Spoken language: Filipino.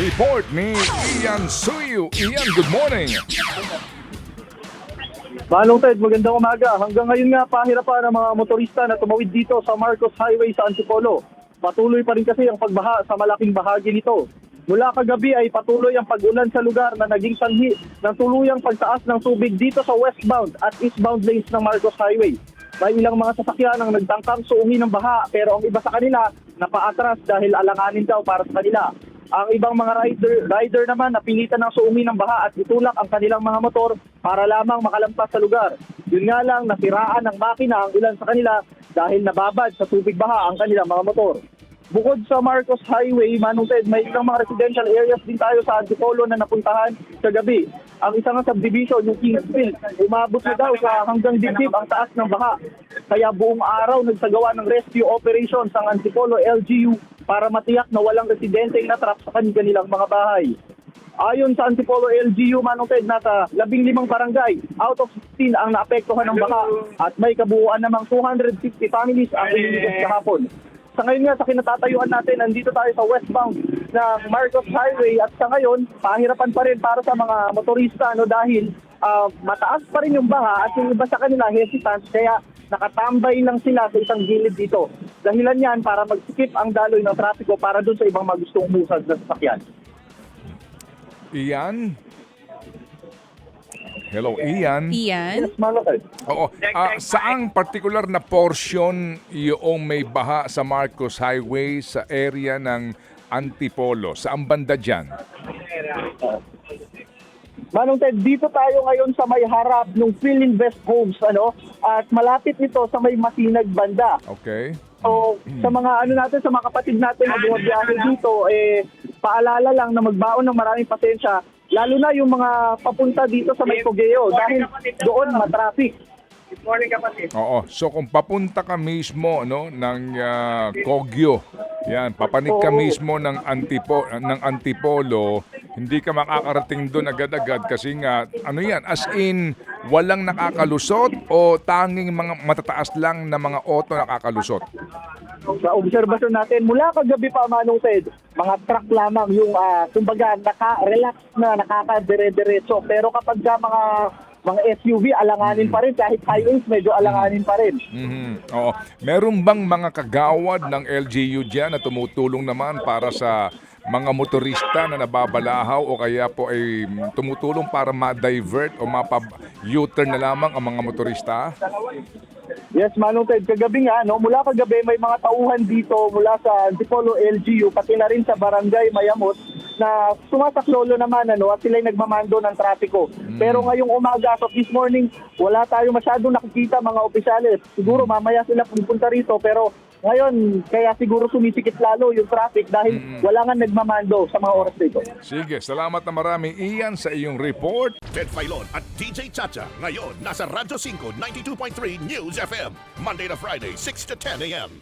report ni Ian Suyu. Ian, good morning. Manong Ted, magandang umaga. Hanggang ngayon nga, pahirapan ang mga motorista na tumawid dito sa Marcos Highway sa Antipolo. Patuloy pa rin kasi ang pagbaha sa malaking bahagi nito. Mula kagabi ay patuloy ang pag-ulan sa lugar na naging sanhi ng tuluyang pagtaas ng tubig dito sa westbound at eastbound lanes ng Marcos Highway. May ilang mga sasakyan ang nagtangkang suungi ng baha pero ang iba sa kanila napaatras dahil alanganin daw para sa kanila. Ang ibang mga rider, rider naman napilitan ng suungi ng baha at itulak ang kanilang mga motor para lamang makalampas sa lugar. Yun nga lang, nasiraan ng makina ang ilan sa kanila dahil nababad sa tubig baha ang kanilang mga motor. Bukod sa Marcos Highway, Manong may ilang mga residential areas din tayo sa Antipolo na napuntahan kagabi. Ang isang subdivision, yung Kingsville, umabot na daw sa hanggang dibdib ang taas ng baha. Kaya buong araw nagsagawa ng rescue operations ang Antipolo LGU para matiyak na walang residente na trap sa kanilang mga bahay. Ayon sa Antipolo LGU, Manong Ted, nasa labing limang barangay out of 16 ang naapektuhan ng baha at may kabuuan namang 250 families ang ililigtas kahapon. Sa ngayon nga, sa kinatatayuan natin, nandito tayo sa westbound ng Marcos Highway at sa ngayon, pahirapan pa rin para sa mga motorista no, dahil ah, mataas pa rin yung baha at yung iba sa kanila hesitant kaya nakatambay lang sila sa isang gilid dito. Dahilan yan para mag-skip ang daloy ng trapiko para dun sa ibang magustong umusad na sasakyan. Ian? Hello, Ian. Ian? Yes, Manong Oo. Ah, saang particular na portion yung may baha sa Marcos Highway sa area ng Antipolo? Saan banda dyan? Manong Ted, dito tayo ngayon sa may harap ng Philinvest Homes, ano? At malapit nito sa may Masinag banda. Okay. So, sa mga ano natin, sa mga kapatid natin na bumabiyahe dito, eh, paalala lang na magbaon ng maraming pasensya, lalo na yung mga papunta dito sa may Cogeo dahil doon matraffic. Good morning kapatid. Oo. So kung papunta ka mismo no ng ah, Kogyo, yan, papanig ka mismo ng Antipo ng Antipolo, hindi ka makakarating doon agad-agad kasi nga ano yan, as in walang nakakalusot o tanging mga matataas lang na mga auto nakakalusot. Sa obserbasyon natin, mula kagabi pa Manong Ted, mga truck lamang yung, ah, kumbaga, naka-relax na, nakaka-dire-diretso. Pero kapag ka mga mga SUV, alanganin pa rin. Kahit highways, medyo alanganin pa rin. Mhm. Oo. Meron bang mga kagawad ng LGU diyan na tumutulong naman para sa mga motorista na nababalahaw o kaya po ay tumutulong para ma-divert o mapa-U-turn na lamang ang mga motorista? Yes, Manong Ted, kagabi nga, no, mula kagabi may mga tauhan dito mula sa Antipolo LGU, pati na rin sa Barangay Mayamot, na sumasaklolo naman ano, at sila'y nagmamando ng trapiko. Pero ngayong umaga, so this morning, wala tayo masyadong nakikita mga opisyalis. Siguro mamaya sila pupunta rito, pero ngayon, kaya siguro sumisikip lalo yung traffic dahil wala nga nagmamando sa mga oras dito. Sige, salamat na marami Ian sa iyong report. Ted Filon at DJ Chacha. Ngayon, nasa Radyo 5, 92.3 News FM. Monday to Friday, 6 to 10 a.m.